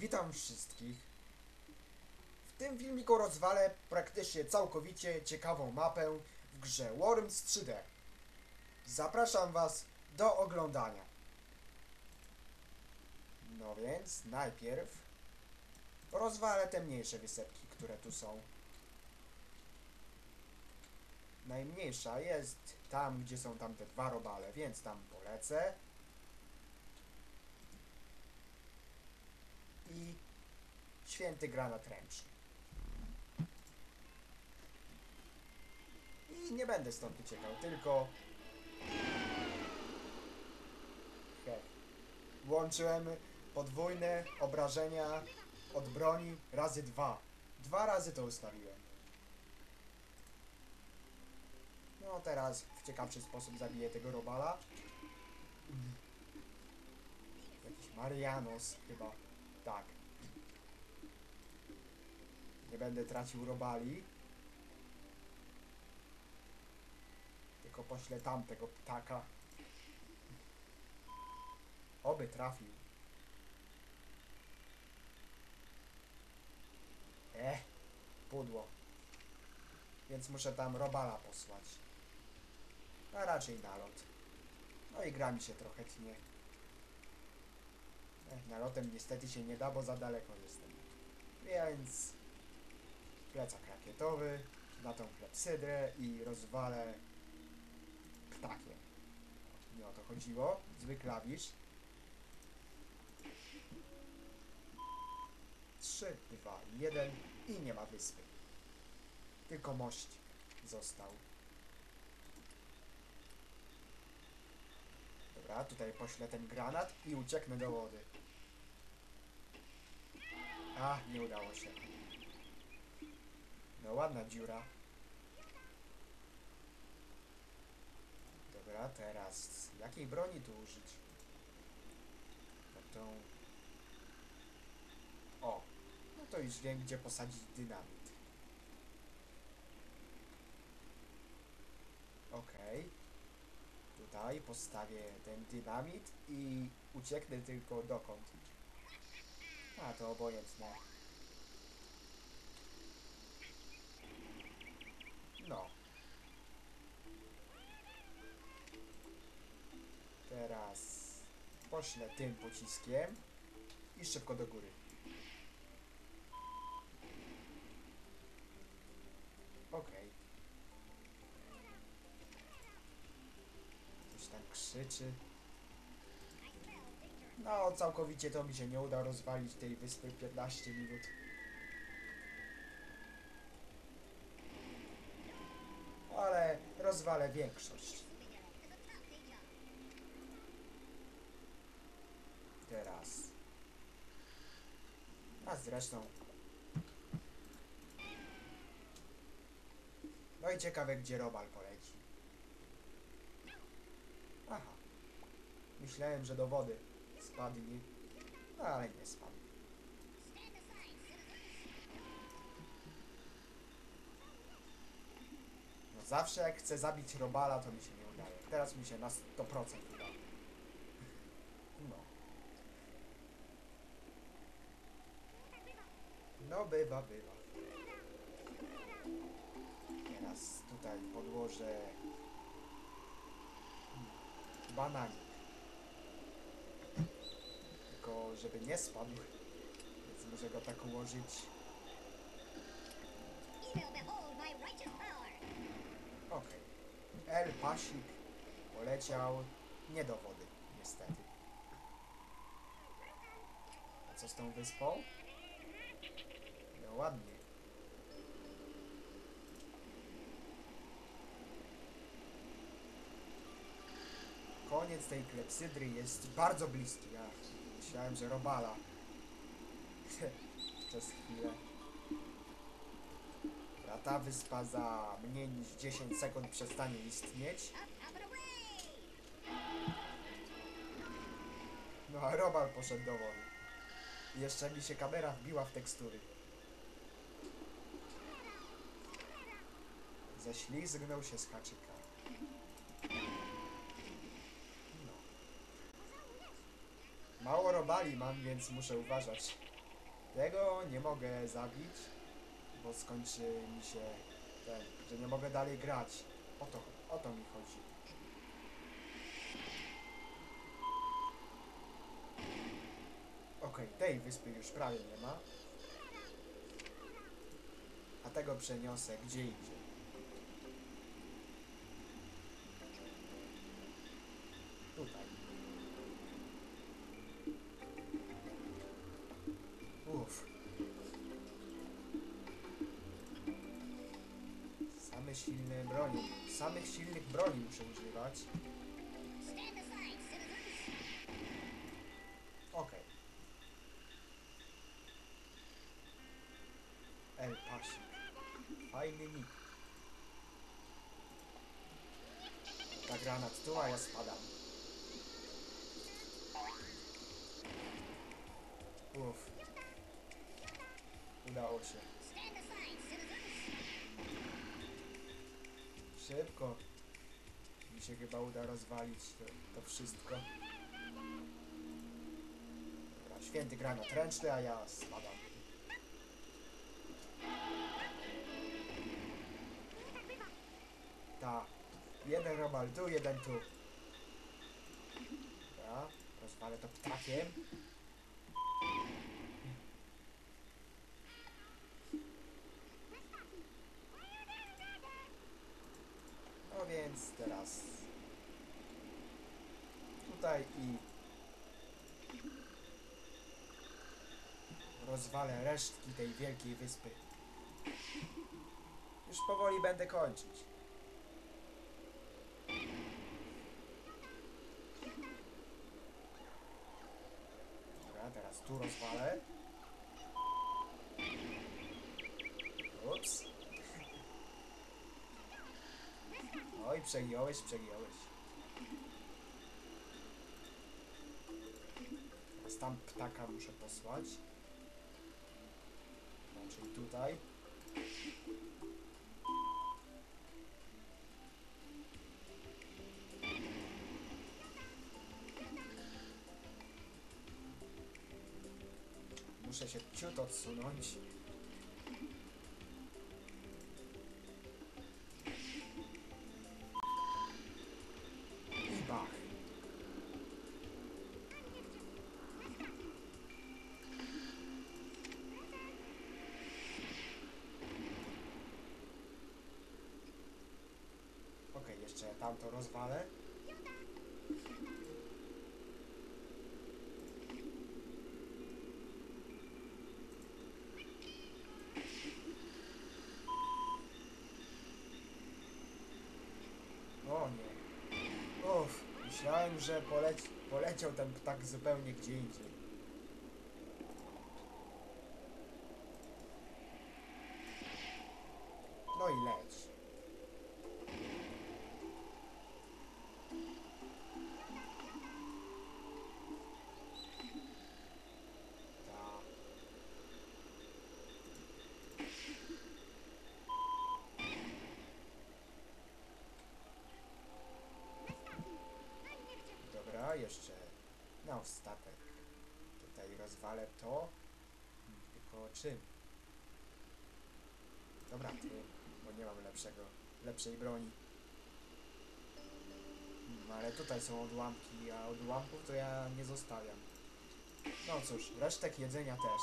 Witam wszystkich. W tym filmiku rozwalę praktycznie całkowicie ciekawą mapę w grze Worms 3D. Zapraszam Was do oglądania. No więc najpierw rozwalę te mniejsze wysepki, które tu są. Najmniejsza jest tam, gdzie są tamte dwa robale, więc tam polecę. i święty granat ręczny. I nie będę stąd uciekał, tylko... Hej. Włączyłem podwójne obrażenia od broni razy dwa. Dwa razy to ustawiłem. No teraz w ciekawszy sposób zabiję tego robala. Jakiś Marianos chyba. Tak. Nie będę tracił robali. Tylko poślę tamtego ptaka. Oby trafił. Eh, pudło. Więc muszę tam robala posłać. A raczej nalot. No i gra mi się trochę tnie. Ech, nalotem niestety się nie da, bo za daleko jestem. Więc plecak rakietowy, na tą klepsydrę i rozwalę ptakiem. Nie o to chodziło. Zły klawisz. 3, 2, 1 i nie ma wyspy. Tylko mościk został. Dobra, tutaj poślę ten granat i ucieknę do wody. A, nie udało się. No ładna dziura. Dobra, teraz jakiej broni tu użyć? No tą... O, no to już wiem gdzie posadzić dynamit. Okej. Tutaj postawię ten dynamit i ucieknę tylko dokąd. A, to obojętne. No. Teraz poślę tym pociskiem i szybko do góry. Okej. Ktoś tam krzyczy. No, całkowicie to mi się nie uda rozwalić tej wyspy 15 minut. Ale rozwalę większość. Teraz. A zresztą. No i ciekawe, gdzie Robal poleci. Aha. Myślałem, że do wody spadnie. Ale nie spadł. Zawsze jak chcę zabić Robala, to mi się nie udaje. Teraz mi się na 100% uda. No. No bywa, bywa. Teraz tutaj podłożę bananik. Tylko żeby nie spadł, więc muszę go tak ułożyć. Okej. El Pasik poleciał nie do wody, niestety. A co z tą wyspą? No ładnie. Koniec tej klepsydry jest bardzo bliski. Ja myślałem, że robala. Przez chwilę. Ta wyspa za mniej niż 10 sekund przestanie istnieć. No a robal poszedł do wody. Jeszcze mi się kamera wbiła w tekstury. Ześlizgnął się z haczyka. No. Mało robali mam, więc muszę uważać. Tego nie mogę zabić, bo skończy mi się ten, że nie mogę dalej grać. O to, o to mi chodzi. Okej, tej wyspy już prawie nie ma. A tego przeniosę gdzie indziej. Silne broni. Samych silnych broni muszę używać. Okej. El Pasik. Fajny nick. Ta granat tu, a ja spadam. Uff. Udało się. Szybko. Mi się chyba uda rozwalić to, to wszystko. Święty granat ręczny, a ja spadam. Ta. Jeden robal tu, jeden tu. Dobra, rozwalę to ptakiem. Więc teraz tutaj i rozwalę resztki tej wielkiej wyspy. Już powoli będę kończyć. Dobra, teraz tu rozwalę. Ups. Oj, przegiąłeś, przegiąłeś. Teraz tam ptaka muszę posłać. No, czyli tutaj. Muszę się ciut odsunąć. Tamto rozwalę. O nie. Uff, myślałem, że poleci poleciał ten ptak zupełnie gdzie indziej. Jeszcze na ostatek. Tutaj rozwalę to. Tylko czym? Dobra, ty, bo nie mam lepszego, lepszej broni. Hmm, ale tutaj są odłamki, a odłamków to ja nie zostawiam. No cóż, resztek jedzenia też.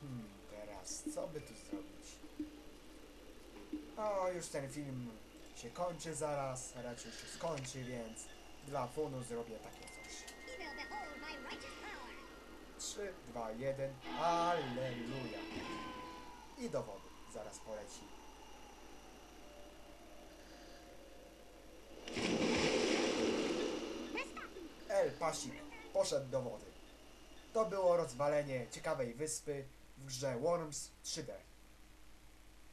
Hmm, teraz co by tu zrobić? O, już ten film się kończy zaraz, raczej się skończy, więc dla funu zrobię takie coś. You will behold my righteous power. 3, 2, 1, Alleluja. I do wody zaraz poleci. El Pasik poszedł do wody. To było rozwalenie ciekawej wyspy w grze Worms 3D.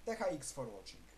THX for watching.